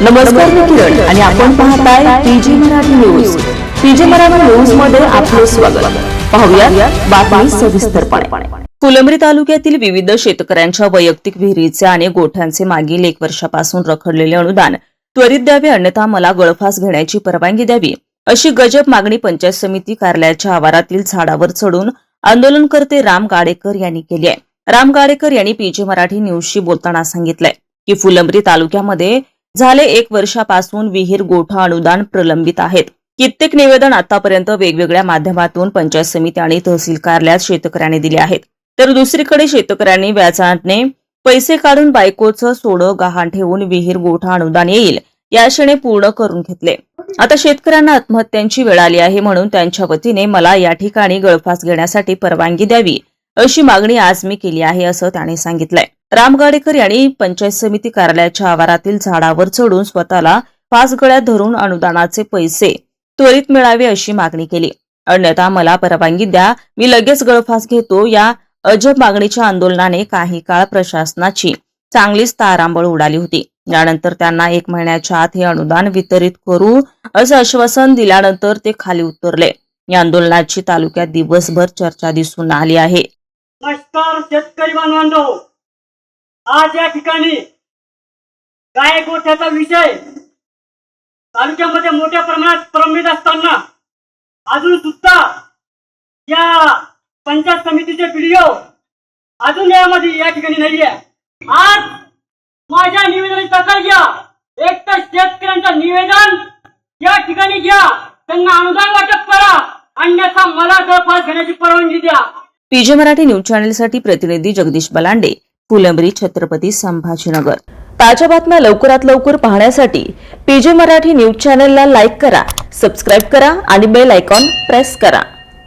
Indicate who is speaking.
Speaker 1: नमस्कार मी किरण आणि आपण पाहताय PG Marathi news. PG Marathi न्यूजमध्ये आपले स्वागत. पाहूया बातमी सविस्तरपणे. फुलंब्री तालुक्यातील विविध शेतकऱ्यांच्या वैयक्तिक विहिरीचे आणि गोठ्यांचे मागील एक वर्षापासून रखडलेले अनुदान त्वरित द्यावे अन्यथा मला गळफास घेण्याची परवानगी द्यावी अशी गजब मागणी पंचायत समिती कार्यालयाच्या आवारातील झाडावर चढून आंदोलनकर्ते राम गाडेकर यांनी केली आहे. राम गाडेकर यांनी पीजे मराठी न्यूजशी बोलताना सांगितलंय की फुलंब्री तालुक्यामध्ये झाले एक वर्षापासून विहीर गोठा अनुदान प्रलंबित आहेत. कित्येक निवेदन आतापर्यंत वेगवेगळ्या माध्यमातून पंचायत समिती आणि तहसील कार्यालयात शेतकऱ्यांनी दिले आहेत. तर दुसरीकडे शेतकऱ्यांनी व्याजाने पैसे काढून बायकोचं सोडं गहाण ठेवून विहीर गोठा अनुदान येईल या आशेने पूर्ण करून घेतले. आता शेतकऱ्यांना आत्महत्यांची वेळ आली आहे म्हणून त्यांच्या वतीने मला या ठिकाणी गळफास घेण्यासाठी परवानगी द्यावी अशी मागणी आज मी केली आहे असं त्याने सांगितलंय. राम गाडेकर यांनी पंचायत समिती कार्यालयाच्या आवारातील झाडावर चढून स्वतःला फास गळ्यात धरून अनुदानाचे पैसे त्वरित मिळावे अशी मागणी केली. अन्यथा मला परवानगी द्या मी लगेच गळफास घेतो या अजब मागणीच्या आंदोलनाने काही काळ प्रशासनाची चांगलीच तारांबळ उडाली होती. यानंतर त्यांना एक महिन्याच्या आत हे अनुदान वितरित करू असं आश्वासन दिल्यानंतर ते खाली उतरले. या आंदोलनाची तालुक्यात दिवसभर चर्चा दिसून आली आहे.
Speaker 2: शेतकरी बांधवांनो. आज या ठिकाणी गाय गोठ्याचा विषय तालुक्यामध्ये मोठ्या प्रमाणात प्रलंबित असताना अजून सुद्धा या पंचायत समितीचे व्हिडिओ अजून यामध्ये या ठिकाणी नाहीये. आज माझ्या निवेदनाची दखल घ्या. एक तर शेतकऱ्यांचं निवेदन या ठिकाणी घ्या. त्यांना अनुदान वाटप करा. अन्यथा मला गळफास घेण्याची परवानगी द्या.
Speaker 1: पीजे मराठी न्यूज चॅनेलसाठी प्रतिनिधी जगदीश बलांडे. फुलंब्री छत्रपती संभाजीनगर. ताज्या बातम्या लवकरात लवकर पाहण्यासाठी पीजे मराठी न्यूज चॅनलला लाईक करा सबस्क्राईब करा आणि बेल आयकॉन प्रेस करा.